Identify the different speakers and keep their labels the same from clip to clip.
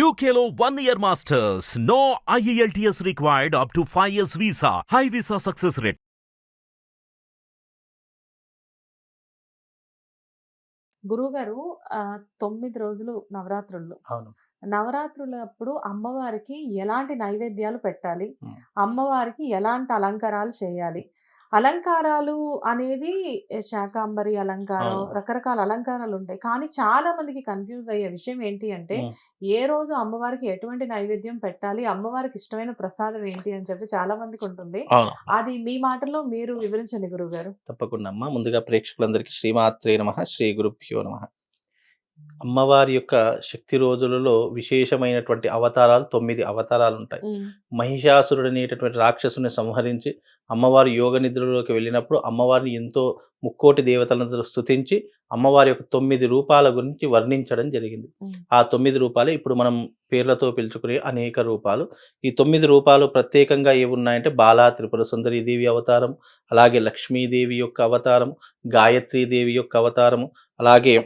Speaker 1: One year masters. No E IELTS required up to 5 years visa. High visa success rate.
Speaker 2: గురువుగారు 9 రోజులు నవరాత్రులు.
Speaker 3: అవును.
Speaker 2: నవరాత్రులప్పుడు అమ్మవారికి ఎలాంటి నైవేద్యాలు పెట్టాలి? అమ్మవారికి ఎలాంటి అలంకారాలు చేయాలి? అలంకారాలు అనేది శాకాంబరి అలంకారం. రకరకాల అలంకారాలుంటాయి. కానీ చాలా మందికి కన్‌ఫ్యూజ్ అయ్యే విషయం ఏంటి అంటే. ఏ రోజు అమ్మవారికి ఎటువంటి నైవేద్యం పెట్టాలి? అమ్మవారికి ఇష్టమైన ప్రసాదం ఏంటి? అని చెప్పి చాలా మందికుంటుంది.
Speaker 3: అవును.
Speaker 2: అది మీ మాటల్లో మీరు వివరించండి గురువుగారు.
Speaker 3: తప్పకుండా అమ్మా. ముందుగా ప్రేక్షకులందరికీ శ్రీమాత్రే నమః, శ్రీ గురుభ్యో నమః. అమ్మవారి యొక్క శక్తి రోజులలో విశేషమైనటువంటి అవతారాలు 9 అవతారాలుంటాయి.
Speaker 2: హ్మ్.
Speaker 3: మహిషాసురుడనేటటువంటి రాక్షసుని సంహరించి అమ్మవారు యోగ నిద్రలోకి వెళ్ళినప్పుడు అమ్మవారిని ఎంతో ముక్కోటి దేవతలందరూ స్తుతించి అమ్మవారి యొక్క 9 రూపాల గురించి వర్ణించడం జరిగింది. ఆ 9 రూపాలే ఇప్పుడు మనం పేర్లతో పిలుచుకునే అనేక రూపాలు. ఈ 9 రూపాలు ప్రత్యేకంగా ఏవున్నాయంటే బాలా త్రిపుర సుందరి దేవి అవతారం, అలాగే లక్ష్మీదేవి యొక్క అవతారం, గాయత్రీ దేవి యొక్క అవతారము, అలాగే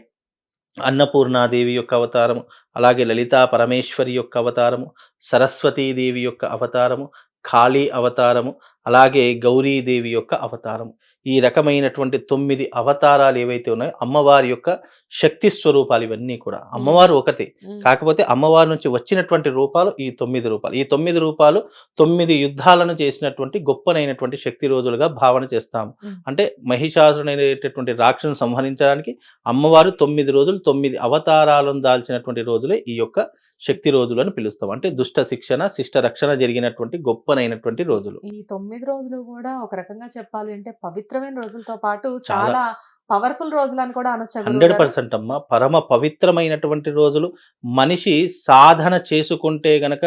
Speaker 3: అన్నపూర్ణాదేవి యొక్క అవతారము, అలాగే లలితా పరమేశ్వరి యొక్క అవతారము, సరస్వతీదేవి యొక్క అవతారము, కాళీ అవతారము, అలాగే గౌరీదేవి యొక్క అవతారము. ఈ రకమైనటువంటి 9 అవతారాలు ఏవైతే ఉన్నాయో అమ్మవారి యొక్క శక్తి స్వరూపాలు ఇవన్నీ కూడా. అమ్మవారు ఒకటే. కాకపోతే అమ్మవారి నుంచి వచ్చినటువంటి రూపాలు ఈ 9 రూపాలు. ఈ 9 రూపాలు 9 యుద్ధాలను చేసినటువంటి గొప్పనైనటువంటి శక్తి రోజులుగా భావన చేస్తాము. అంటే మహిషాసురుడనేటటువంటి రాక్షసుని సంహరించడానికి అమ్మవారు 9 రోజులు 9 అవతారాలను దాల్చినటువంటి రోజులే ఈ యొక్క శక్తి రోజులు అని పిలుస్తాం. అంటే దుష్ట శిక్షణ, శిష్ట రక్షణ జరిగినటువంటి గొప్పనైనటువంటి రోజులు.
Speaker 2: ఈ 9 రోజులు గూడా ఒక రకంగా చెప్పాలి అంటే పవిత్రమైన రోజులతో పాటు
Speaker 3: చాలా.
Speaker 2: పవర్‌ఫుల్ రోజులని కూడా అనొచ్చా గురువుగారు?
Speaker 3: 100% అమ్మా. పరమ పవిత్రమైనటువంటి రోజులు. మనిషి సాధన చేసుకుంటే గనక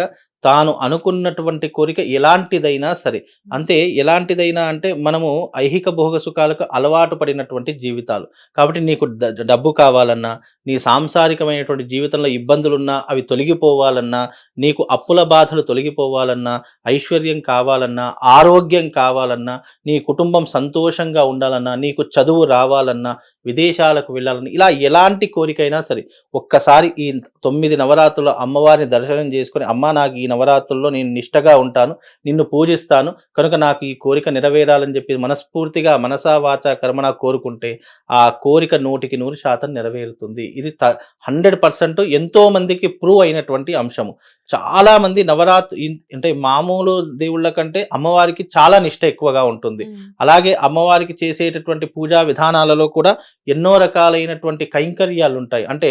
Speaker 3: తాను అనుకున్నటువంటి కోరిక ఎలాంటిదైనా సరే. అంతే ఎలాంటిదైనా అంటే మనము ఐహిక భోగ సుఖాలకు అలవాటు పడినటువంటి జీవితాలు. కాబట్టి నీకు డబ్బు కావాలన్నా, నీ సాంసారికమైనటువంటి జీవితంలో ఇబ్బందులున్నా అవి తొలగిపోవాలన్నా, నీకు అప్పుల బాధలు తొలగిపోవాలన్నా, ఐశ్వర్యం కావాలన్నా, ఆరోగ్యం కావాలన్నా, నీ కుటుంబం సంతోషంగా ఉండాలన్నా, నీకు చదువు రావాలన్నా, విదేశాలకు వెళ్ళాలన్నా ఇలా ఎలాంటి కోరికైనా సరే ఒక్కసారి ఈ 9 నవరాత్రుల్లో అమ్మవారిని దర్శనం చేసుకొని అమ్మా నాకు ఈ నవరాత్రుల్లో నేను నిష్టగా ఉంటాను. నిన్ను పూజిస్తాను. కనుక నాకు ఈ కోరిక నెరవేరాలని చెప్పి మనస్ఫూర్తిగా మనసా వాచా కర్మణా కోరుకుంటే ఆ కోరిక 100కి 100% నెరవేరుతుంది. ఇది త 100% ఎంతో మందికి ప్రూవ్ అయినటువంటి అంశము. చాలా మంది నవరాత్రి అంటే మామూలు దేవుళ్ళ కంటే అమ్మవారికి చాలా నిష్ట ఎక్కువగా ఉంటుంది. అలాగే అమ్మవారికి చేసేటటువంటి పూజా విధానాలలో కూడా ఎన్నో రకాలైనటువంటి కైంకర్యాలుంటాయి. అంటే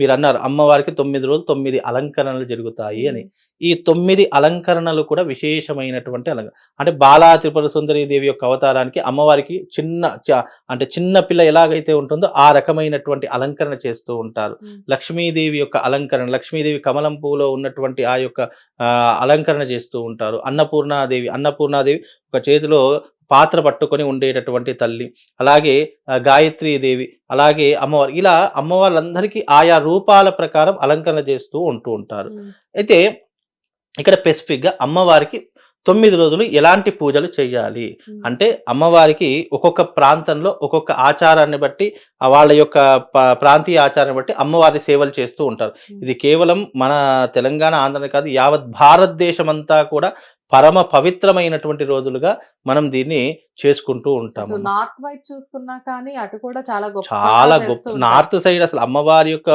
Speaker 3: మీరన్నారు అమ్మవారికి 9 రోజులు 9 అలంకరణలు జరుగుతాయి అని. ఈ 9 అలంకరణలు కూడా విశేషమైనటువంటి అలంక అంటే బాలా త్రిపుర సుందరి దేవి యొక్క అవతారానికి అమ్మవారికి చిన్న అంటే చిన్న పిల్ల ఎలాగైతే ఉంటుందో ఆ రకమైనటువంటి అలంకరణ చేస్తూ ఉంటారు. లక్ష్మీదేవి యొక్క అలంకరణ, లక్ష్మీదేవి కమలం పువ్వులో ఉన్నటువంటి ఆ యొక్క అలంకరణ చేస్తూ ఉంటారు. అన్నపూర్ణాదేవి, అన్నపూర్ణాదేవి ఒక చేతిలో పాత్ర పట్టుకొని ఉండేటటువంటి తల్లి. అలాగే గాయత్రీదేవి, అలాగే అమ్మవారు. ఇలా అమ్మవార్లందరికీ ఆయా రూపాల ప్రకారం అలంకరణ చేస్తూ ఉంటూ ఉంటారు. అయితే ఇక్కడ స్పెసిఫిక్‌గా అమ్మవారికి 9 రోజులు ఎలాంటి పూజలు చేయాలి? అంటే అమ్మవారికి ఒక్కొక్క ప్రాంతంలో ఒక్కొక్క ఆచారాన్ని బట్టి వాళ్ళ యొక్క ప్రాంతీయ ఆచారాన్ని బట్టి అమ్మవారి సేవలు చేస్తూ ఉంటారు. ఇది కేవలం మన తెలంగాణ, ఆంధ్రనే కాదు యావత్ భారతదేశమంతా కూడా పరమ పవిత్రమైనటువంటి రోజులుగా మనం దీన్ని చేసుకుంటూ ఉంటాము.
Speaker 2: నార్త్ వైపు చూసుకున్నా కానీ అటు కూడా చాలా గొప్పగా
Speaker 3: చాలా గొప్ప. నార్త్ సైడ్ అసలు అమ్మవారి యొక్క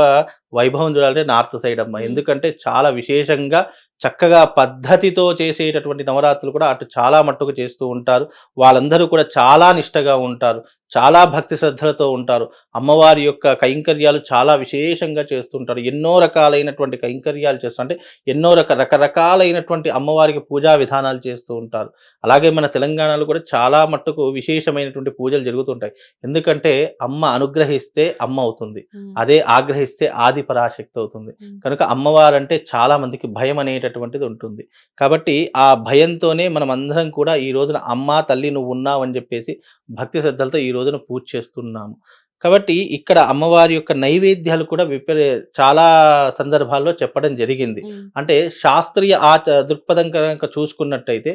Speaker 3: వైభవం చూడాలంటే నార్త్ సైడ్ అమ్మ. ఎందుకంటే చాలా విశేషంగా చక్కగా పద్ధతితో చేసేటటువంటి నవరాత్రులు కూడా అటు చాలా మట్టుకు చేస్తూ ఉంటారు. వాళ్ళందరూ కూడా చాలా నిష్టగా ఉంటారు. చాలా భక్తి శ్రద్ధలతో ఉంటారు. అమ్మవారి యొక్క కైంకర్యాలు చాలా విశేషంగా చేస్తుంటారు. ఎన్నో రకాలైనటువంటి కైంకర్యాలు చేస్తూ అంటే ఎన్నో రక రకరకాలైనటువంటి అమ్మవారికి పూజా విధానాలు చేస్తూ ఉంటారు. అలాగే మన తెలంగాణలో కూడా చాలా మట్టుకు విశేషమైనటువంటి పూజలు జరుగుతుంటాయి. ఎందుకంటే అమ్మ అనుగ్రహిస్తే అమ్మ అవుతుంది. అదే ఆగ్రహిస్తే ఆది పరాశక్తి అవుతుంది. కనుక అమ్మవారంటే చాలా మందికి భయం అనేటటువంటిది ఉంటుంది. కాబట్టి ఆ భయంతోనే మనమందరం కూడా ఈ రోజున అమ్మా తల్లి నువ్వున్నావు అని చెప్పేసి భక్తి శ్రద్ధలతో ఈ రోజున పూజ చేస్తున్నాము. కాబట్టి ఇక్కడ అమ్మవారి యొక్క నైవేద్యాలు కూడా విపరీ చాలా సందర్భాల్లో చెప్పడం జరిగింది అంటే శాస్త్రీయ ఆచ దృక్పథం కనుక చూసుకున్నట్టయితే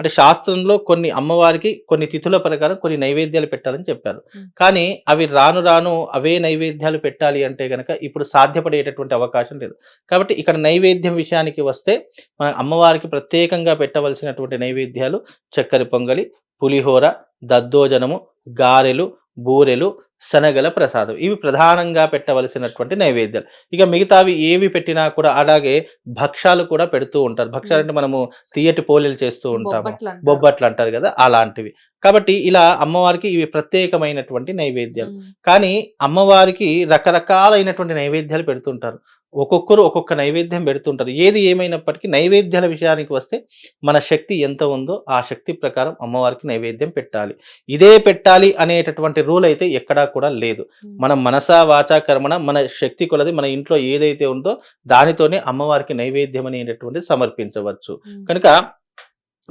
Speaker 3: అంటే శాస్త్రంలో కొన్ని అమ్మవారికి కొన్ని తిథుల ప్రకారం కొన్ని నైవేద్యాలు పెట్టాలని చెప్పారు. కానీ అవి రాను రాను అవే నైవేద్యాలు పెట్టాలి అంటే గనక ఇప్పుడు సాధ్యపడేటటువంటి అవకాశం లేదు కాబట్టి ఇక్కడ నైవేద్యం విషయానికి వస్తే మన అమ్మవారికి ప్రత్యేకంగా పెట్టవలసినటువంటి నైవేద్యాలు చక్కెర పొంగలి పులిహోర దద్దోజనము గారెలు బూరెలు శనగల ప్రసాదం. ఇవి ప్రధానంగా పెట్టవలసినటువంటి నైవేద్యాలు. ఇక మిగతావి ఏవి పెట్టినా కూడా అలాగే భక్షాలు కూడా పెడుతూ ఉంటారు. భక్షాలు అంటే మనము తీయటి పోలేలు చేస్తూ ఉంటాము.
Speaker 2: బొబ్బట్లు అంటారు.
Speaker 3: కదా అలాంటివి. కాబట్టి ఇలా అమ్మవారికి ఇవి ప్రత్యేకమైనటువంటి నైవేద్యాలు. కానీ అమ్మవారికి రకరకాలైనటువంటి నైవేద్యాలు పెడుతుంటారు. ఒక్కొక్కరు ఒక్కొక్క నైవేద్యం పెడుతుంటారు. ఏది ఏమైనప్పటికీ నైవేద్యాల విషయానికి వస్తే మన శక్తి ఎంత ఉందో ఆ శక్తి ప్రకారం అమ్మవారికి నైవేద్యం పెట్టాలి. ఇదే పెట్టాలి అనేటటువంటి రూల్ అయితే ఎక్కడా కూడా లేదు. మనం మనసా వాచా కర్మణ మన శక్తి కొలది మన ఇంట్లో ఏదైతే ఉందో దానితోనే అమ్మవారికి నైవేద్యం అనేటటువంటి సమర్పించవచ్చు కనుక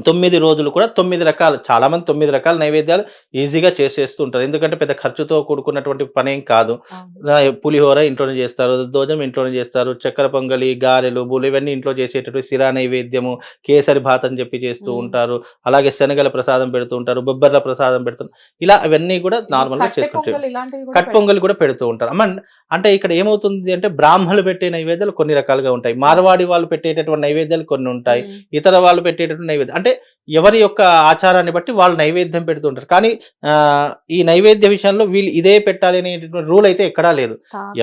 Speaker 3: తొమ్మిది రోజులు కూడా తొమ్మిది రకాల చాలా మంది తొమ్మిది రకాల నైవేద్యాలు ఈజీగా చేసేస్తూ ఉంటారు ఎందుకంటే పెద్ద ఖర్చుతో కూడుకున్నటువంటి పని ఏం కాదు. పులిహోర ఇంట్లోనే చేస్తారు దోజం ఇంట్లోనే చేస్తారు చక్కెర పొంగలి గారెలు బూలు ఇవన్నీ ఇంట్లో చేసేటటువంటి సిరా నైవేద్యము కేసరి భాత్ అని చెప్పి చేస్తూ. ఉంటారు. అలాగే శనగల ప్రసాదం పెడుతూ ఉంటారు బొబ్బర్ల ప్రసాదం పెడుతూ ఇలా అవన్నీ కూడా నార్మల్గా
Speaker 2: కట్టె
Speaker 3: చేసుకుంటారు కట్ పొంగల్ కూడా పెడుతూ ఉంటారు. అంటే ఇక్కడ ఏమవుతుంది అంటే బ్రాహ్మణులు పెట్టే నైవేద్యాలు కొన్ని రకాలుగా ఉంటాయి. మార్వాడి వాళ్ళు పెట్టేటటువంటి నైవేద్యాలు కొన్ని ఉంటాయి. ఇతర వాళ్ళు పెట్టేటటువంటి నైవేద్యం అంటే ఎవరి యొక్క ఆచారాన్ని బట్టి వాళ్ళు నైవేద్యం పెడుతుంటారు. కానీ ఈ నైవేద్య విషయంలో వీళ్ళు ఇదే పెట్టాలి అనేటువంటి రూల్ అయితే ఎక్కడా లేదు.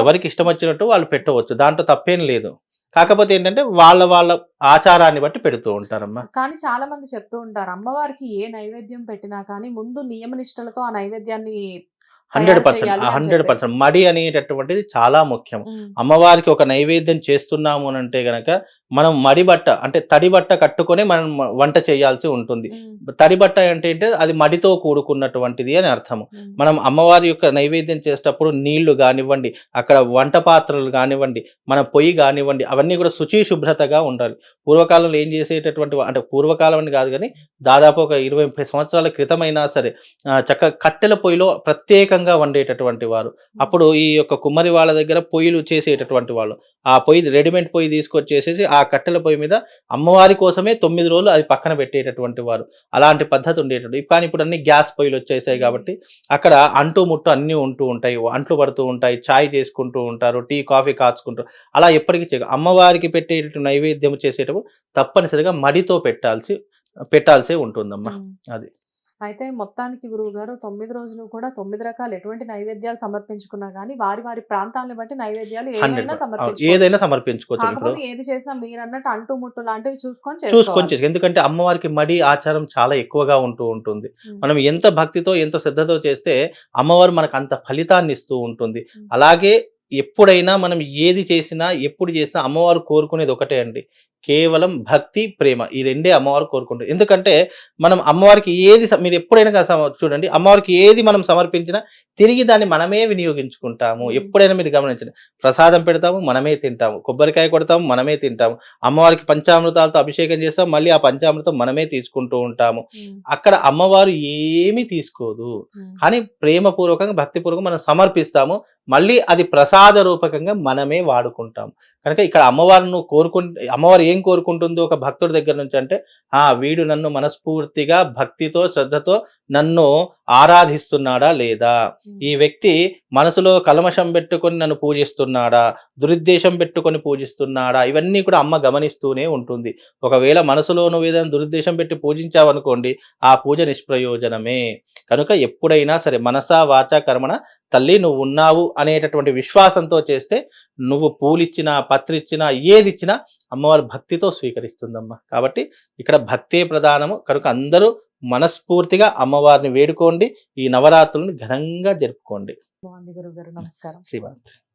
Speaker 3: ఎవరికి ఇష్టం వచ్చినట్టు వాళ్ళు పెట్టవచ్చు. దాంట్లో తప్పేం లేదు. కాకపోతే ఏంటంటే వాళ్ళ వాళ్ళ ఆచారాన్ని బట్టి పెడుతూ ఉంటారమ్మా.
Speaker 2: కానీ చాలా మంది చెప్తూ ఉంటారు అమ్మవారికి ఏ నైవేద్యం పెట్టినా కానీ ముందు నియమ నిష్టలతో ఆ నైవేద్యాన్ని
Speaker 3: హండ్రెడ్ పర్సెంట్ హండ్రెడ్. పర్సెంట్. మడి అనేటటువంటిది చాలా ముఖ్యం. అమ్మవారికి ఒక నైవేద్యం చేస్తున్నాము అని అంటే గనక మనం మడి బట్ట అంటే తడి బట్ట కట్టుకొని మనం వంట చేయాల్సి ఉంటుంది. తడి బట్ట అంటే ఏంటి? అది మడితో కూడుకున్నటువంటిది అని అర్థము. మనం అమ్మవారి యొక్క నైవేద్యం చేసేటప్పుడు నీళ్ళు కానివ్వండి అక్కడ వంట పాత్రలు కానివ్వండి మన పొయ్యి కానివ్వండి అవన్నీ కూడా శుచి శుభ్రతగా ఉండాలి. పూర్వకాలంలో ఏం చేసేటటువంటి అంటే పూర్వకాలం అని కాదు కానీ దాదాపు ఒక ఇరవై ముప్పై సంవత్సరాల క్రితమైనా సరే చక్క కట్టెల పొయ్యిలో ప్రత్యేకంగా వండేటటువంటి వారు. అప్పుడు ఈ యొక్క కుమ్మరి వాళ్ళ దగ్గర పొయ్యిలు చేసేటటువంటి వాళ్ళు. ఆ పొయ్యి రెడీమేడ్ పొయ్యి తీసుకొచ్చేసేసి ఆ కట్టెల పొయ్యి మీద అమ్మవారి కోసమే తొమ్మిది రోజులు అది పక్కన పెట్టేటటువంటి వారు. అలాంటి పద్ధతి ఉండేటటువంటి కానీ ఇప్పుడు అన్ని గ్యాస్ పొయ్యిలు వచ్చేసాయి కాబట్టి అక్కడ అంటు ముట్టు అన్నీ ఉంటూ ఉంటాయి. అంట్లు పడుతూ ఉంటాయి. చాయ్ చేసుకుంటూ ఉంటారు. టీ కాఫీ కాచుకుంటారు అలా ఎప్పటికీ చేయరు అమ్మవారికి పెట్టేటటువంటి నైవేద్యం చేసేటప్పుడు తప్పనిసరిగా మడితో పెట్టాల్సి పెట్టాల్సి ఉంటుందమ్మా. అది.
Speaker 2: అయితే మొత్తానికి గురువు గారు తొమ్మిది రోజులు కూడా తొమ్మిది రకాల ఎటువంటి నైవేద్యాలు సమర్పించుకున్నా కానీ వారి వారి ప్రాంతాలను బట్టి నైవేద్యాలు ఏమైనా
Speaker 3: ఏదైనా
Speaker 2: సమర్పించుకోవచ్చు. ఏది చేసినా మీరు అన్నట్టు అంటు ముట్టు లాంటివి చూసుకొని
Speaker 3: చూసుకొని ఎందుకంటే అమ్మవారికి మడి ఆచారం చాలా ఎక్కువగా ఉంటూ ఉంటుంది. మనం ఎంత భక్తితో ఎంత శ్రద్ధతో చేస్తే అమ్మవారు మనకు అంత ఫలితాన్ని ఇస్తూ ఉంటుంది. అలాగే ఎప్పుడైనా మనం ఏది చేసినా ఎప్పుడు చేసినా అమ్మవారు కోరుకునేది ఒకటే అండి. కేవలం భక్తి ప్రేమ ఈ రెండే అమ్మవారు కోరుకుంటారు. ఎందుకంటే మనం అమ్మవారికి ఏది మీరు ఎప్పుడైనా చూడండి అమ్మవారికి ఏది మనం సమర్పించినా తిరిగి దాన్ని మనమే వినియోగించుకుంటాము. ఎప్పుడైనా మీరు గమనించండి. ప్రసాదం పెడతాము మనమే తింటాము. కొబ్బరికాయ కొడతాము మనమే తింటాము. అమ్మవారికి పంచామృతాలతో అభిషేకం చేస్తాం మళ్ళీ ఆ పంచామృతం మనమే తీసుకుంటూ ఉంటాము. అక్కడ అమ్మవారు ఏమీ తీసుకోదు. కానీ ప్రేమపూర్వకంగా భక్తిపూర్వకంగా మనం సమర్పిస్తాము. మళ్ళీ అది ప్రసాద రూపకంగా మనమే వాడుకుంటాం కనుక ఇక్కడ అమ్మవారిని కోరుకు అమ్మవారు ఏం కోరుకుంటుందో ఒక భక్తుడి దగ్గర నుంచి అంటే ఆ వీడు నన్ను మనస్ఫూర్తిగా భక్తితో శ్రద్ధతో నన్ను ఆరాధిస్తున్నాడా లేదా. ఈ వ్యక్తి మనసులో కల్మషం పెట్టుకొని నన్ను పూజిస్తున్నాడా? దురుద్దేశం పెట్టుకొని పూజిస్తున్నాడా? ఇవన్నీ కూడా అమ్మ గమనిస్తూనే ఉంటుంది. ఒకవేళ మనసులో నువ్వు ఏదైనా దురుద్దేశం పెట్టి పూజించావనుకోండి ఆ పూజ నిష్ప్రయోజనమే. కనుక ఎప్పుడైనా సరే మనసా వాచా కర్మణ తల్లి నువ్వు ఉన్నావు అనేటటువంటి విశ్వాసంతో చేస్తే నువ్వు పూలిచ్చినా పత్రిచ్చినా ఏది ఇచ్చినా అమ్మవారి భక్తితో స్వీకరిస్తుందమ్మా. కాబట్టి ఇక్కడ భక్తే ప్రధానము. కనుక అందరూ మనస్ఫూర్తిగా అమ్మవారిని వేడుకోండి. ఈ నవరాత్రులను ఘనంగా జరుపుకోండి.
Speaker 2: నమస్కారం.
Speaker 3: శ్రీమాన్